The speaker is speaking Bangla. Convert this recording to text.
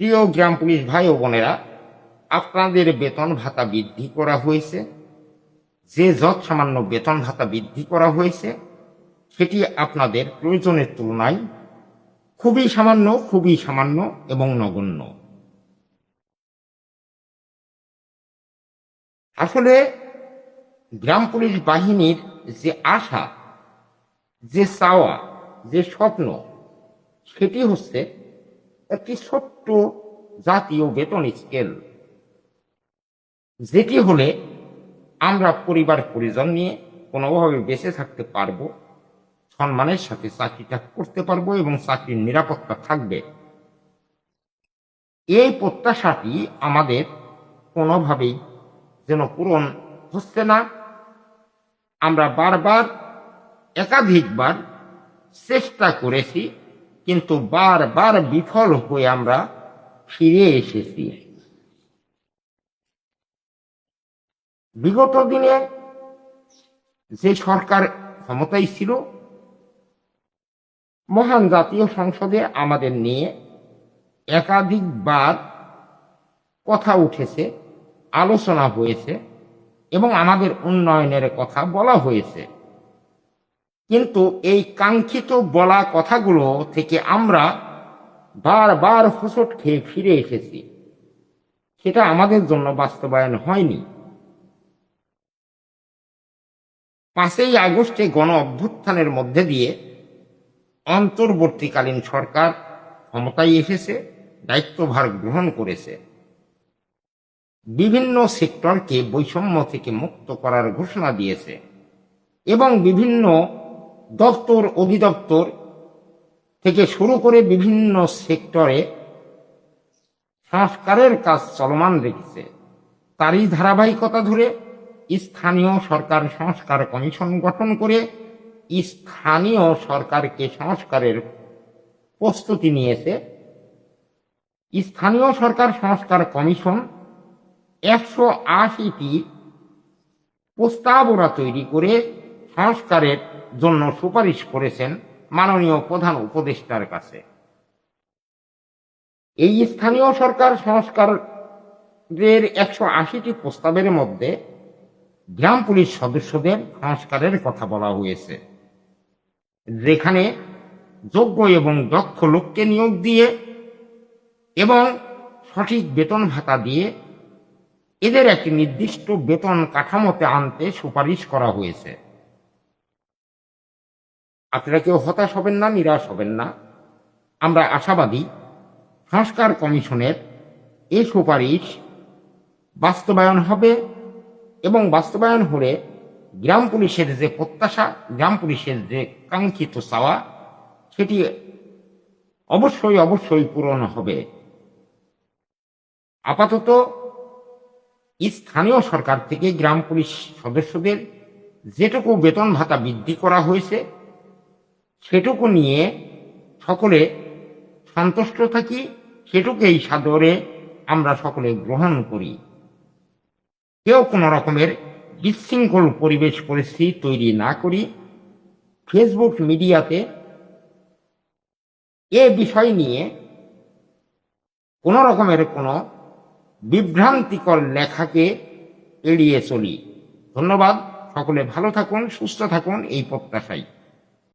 প্রিয় গ্রাম পুলিশ ভাই ও বোনেরা, আপনাদের বেতন ভাতা বৃদ্ধি করা হয়েছে। যে যৎ সামান্য বেতন ভাতা বৃদ্ধি করা হয়েছে, সেটি আপনাদের প্রয়োজনের তুলনায় খুবই সামান্য খুবই সামান্য এবং নগণ্য। আসলে গ্রাম পুলিশ বাহিনীর যে আশা, যে চাওয়া, যে স্বপ্ন, সেটি হচ্ছে একটি ছোট্ট জাতীয় বেতন স্কেল যেটি হলে আমরা পরিবার পরিজন নিয়ে কোনোভাবে বেঁচে থাকতে পারব, সম্মানের সাথে চাকরিটা করতে পারব এবং চাকরির নিরাপত্তা থাকবে। এই প্রত্যাশাটি আমাদের কোনোভাবেই যেন পূরণ হচ্ছে না। আমরা বারবার, একাধিকবার চেষ্টা করেছি কিন্তু বারবার বিফল হয়ে আমরা ফিরে এসেছি। বিগত দিনে যে সরকার ক্ষমতায় ছিল, মহান জাতীয় সংসদে আমাদের নিয়ে একাধিকবার কথা উঠেছে, আলোচনা হয়েছে এবং আমাদের উন্নয়নের কথা বলা হয়েছে। কিন্তু এই কাঙ্ক্ষিত বলা কথাগুলো থেকে আমরা বারবার হোঁচট খেয়ে ফিরে এসেছি। সেটা আমাদের জন্য বাস্তবায়ন হয়নি। পাঁচই আগস্টে গণ অভ্যুত্থানের মধ্যে দিয়ে অন্তর্বর্তীকালীন সরকার ক্ষমতায় এসেছে, দায়িত্বভার গ্রহণ করেছে। বিভিন্ন সেক্টরকে বৈষম্য থেকে মুক্ত করার ঘোষণা দিয়েছে এবং বিভিন্ন দপ্তর অধিদপ্তর থেকে শুরু করে বিভিন্ন সেক্টরে সংস্কারের কাজ চলমান রেখেছে। তারই ধারাবাহিকতা ধরে স্থানীয় সরকার সংস্কার কমিশন গঠন করে স্থানীয় সরকারকে সংস্কারের প্রস্তুতি নিয়েছে। স্থানীয় সরকার সংস্কার কমিশন একশো আশিটি প্রস্তাবনা তৈরি করে সংস্কারের জন্য সুপারিশ করেছেন মাননীয় প্রধান উপদেষ্টার কাছে। এই স্থানীয় সরকার সংস্কারের একশো আশিটি প্রস্তাবের মধ্যে গ্রাম পুলিশ সদস্যদের সংস্কারের কথা বলা হয়েছে, যেখানে যোগ্য এবং দক্ষ লোককে নিয়োগ দিয়ে এবং সঠিক বেতন ভাতা দিয়ে এদের একটি নির্দিষ্ট বেতন কাঠামোতে আনতে সুপারিশ করা হয়েছে। আপনারা কেউ হতাশ হবেন না, নিরাশ হবেন না। আমরা আশাবাদী, সংস্কার কমিশনের এই সুপারিশ বাস্তবায়ন হবে এবং বাস্তবায়ন হলে গ্রাম পুলিশের যে প্রত্যাশা, গ্রাম পুলিশের যে কাঙ্ক্ষিত চাওয়া, সেটি অবশ্যই অবশ্যই পূরণ হবে। আপাতত স্থানীয় সরকার থেকে গ্রাম পুলিশ সদস্যদের যেটুকু বেতন ভাতা বৃদ্ধি করা হয়েছে সেটুকু নিয়ে সকলে সন্তুষ্ট থাকি, সেটুকুই সাদরে আমরা সকলে গ্রহণ করি। কেউ কোনো রকমের বিশৃঙ্খল পরিবেশ পরিস্থিতি তৈরি না করি। ফেসবুক মিডিয়াতে এ বিষয় নিয়ে কোনো রকমের কোনো বিভ্রান্তিকর লেখাকে এড়িয়ে চলি। ধন্যবাদ। সকলে ভালো থাকুন, সুস্থ থাকুন, এই প্রত্যাশায়